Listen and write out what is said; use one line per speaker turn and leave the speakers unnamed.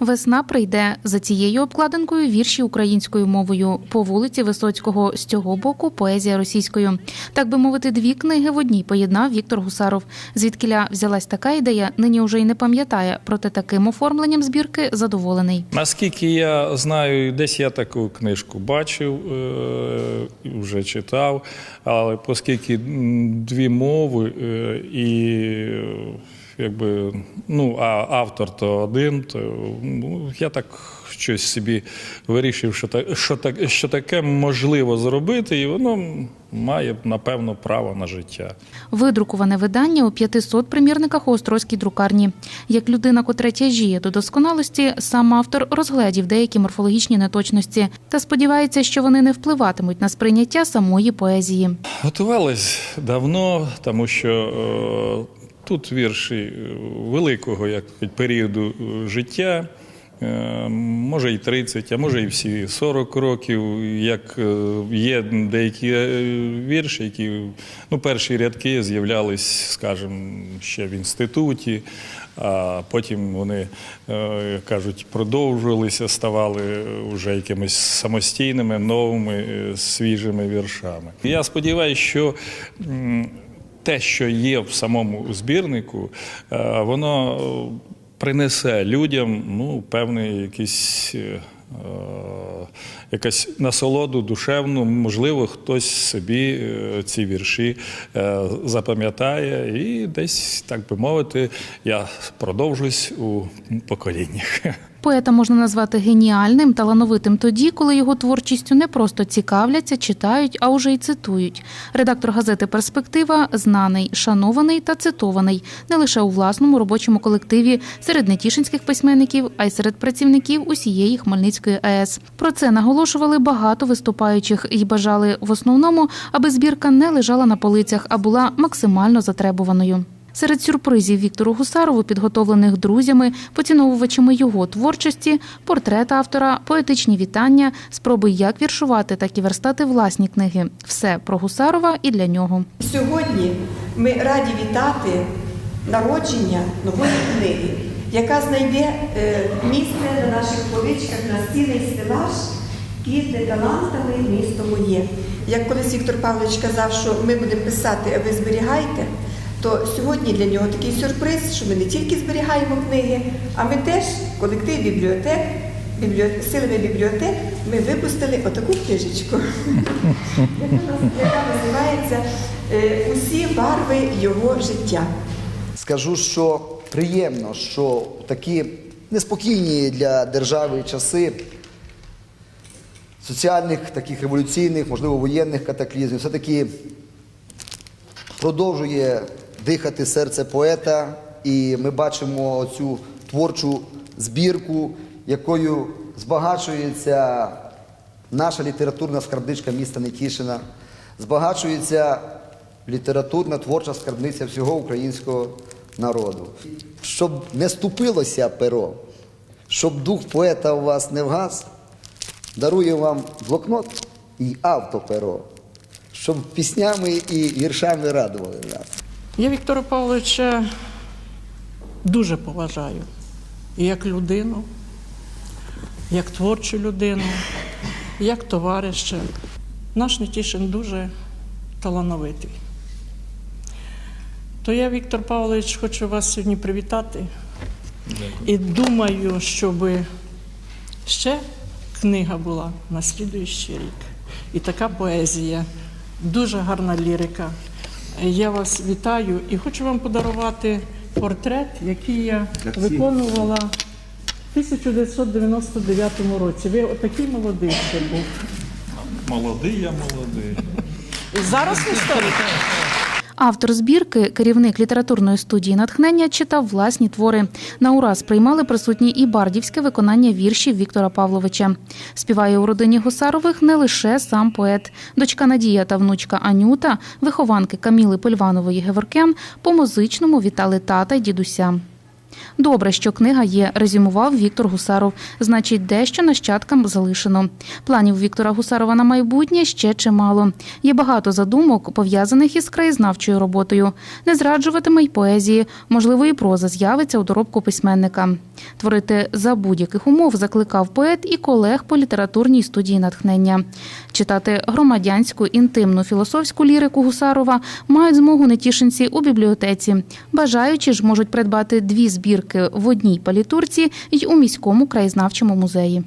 Весна прийде за цією обкладинкою вірші українською мовою по вулиці Висоцького. З цього боку поезія російською. Так би мовити, дві книги в одній поєднав Віктор Гусаров. Звідкиля взялась така ідея, нині вже й не пам'ятає. Проте таким оформленням збірки задоволений.
Наскільки я знаю, десь я таку книжку бачив, е, і вже читав, але оскільки дві мови е, і якби, ну, а автор то один, то ну, я так щось собі вирішив, що, так, що, так, що таке можливо зробити, і воно має, напевно, право на життя.
Видрукуване видання у 500 примірниках у Острозькій друкарні. Як людина, котра тяжіє до досконалості, сам автор розгледів деякі морфологічні неточності та сподівається, що вони не впливатимуть на сприйняття самої поезії.
Готувались давно, тому що е, тут вірші е, великого як періоду е, життя. е, Може і 30, а може і всі 40 років. Як є деякі вірші, які ну, перші рядки з'являлись, скажімо, ще в інституті, а потім вони як кажуть, продовжувалися, ставали вже якимись самостійними, новими, свіжими віршами. Я сподіваюся, що те, що є в самому збірнику, е, воно е, принесе людям ну, певний якийсь. Якась насолоду душевну, можливо, хтось собі е, ці вірші е, запам'ятає, і десь, так би мовити, я продовжусь у поколіннях.
Поета можна назвати геніальним, талановитим тоді, коли його творчістю не просто цікавляться, читають, а уже й цитують. Редактор газети Перспектива знаний, шанований та цитований не лише у власному робочому колективі серед нетішинських письменників, а й серед працівників усієї Хмельницької АЕС. Про це наголошували багато виступаючих і бажали в основному, аби збірка не лежала на полицях, а була максимально затребуваною. Серед сюрпризів Віктору Гусарову, підготовлених друзями, поціновувачами його творчості, портрет автора, поетичні вітання, спроби як віршувати, так і верстати власні книги. Все про Гусарова і для нього.
Сьогодні ми раді вітати народження нової книги, яка знайде е, місце на наших поличках на стіни стелаж квітне талантами місто моє. Як колись Віктор Павлович казав, що ми будемо писати, а ви зберігайте, то сьогодні для нього такий сюрприз, що ми не тільки зберігаємо книги, а ми теж, колектив бібліотек, бібліотек силами бібліотек, ми випустили отаку книжечку, яка називається е, Усі барви його життя.
Скажу, що приємно, що такі неспокійні для держави часи соціальних, таких революційних, можливо, воєнних катаклізмів, все-таки продовжує дихати серце поета, і ми бачимо цю творчу збірку, якою збагачується наша літературна скарбничка міста Нетішина, збагачується літературна творча скарбниця всього українського народу. Щоб не ступилося перо, щоб дух поета у вас не вгас, дарую вам блокнот і автоперо, щоб піснями і віршами радували нас.
Я Віктора Павловича дуже поважаю і як людину, як творчу людину, як товариша. Наш Нетішин дуже талановитий. То я, Віктор Павлович, хочу вас сьогодні привітати. І думаю, щоб ще книга була на слідуючий рік. І така поезія, дуже гарна лірика. Я вас вітаю і хочу вам подарувати портрет, який я виконувала в 1999 році. Ви отакий молодий ще був.
Молодий я молодий.
І зараз ви старий.
Автор збірки, керівник літературної студії натхнення, читав власні твори. На ураз приймали присутні і бардівське виконання віршів Віктора Павловича. Співає у родині Гусарових не лише сам поет. Дочка Надія та внучка Анюта, вихованки Каміли Польванової Геворкен, по музичному вітали тата й дідуся. Добре, що книга є, резюмував Віктор Гусаров. Значить, дещо нащадкам залишено. Планів Віктора Гусарова на майбутнє ще чимало. Є багато задумок, пов'язаних із краєзнавчою роботою. Не зраджуватиме й поезії, можливо, і проза з'явиться у доробку письменника. Творити за будь-яких умов закликав поет і колег по літературній студії натхнення. Читати громадянську інтимну філософську лірику Гусарова мають змогу нетішинці у бібліотеці. Бажаючі ж можуть придбати дві збірки в одній палітурці й у міському краєзнавчому музеї.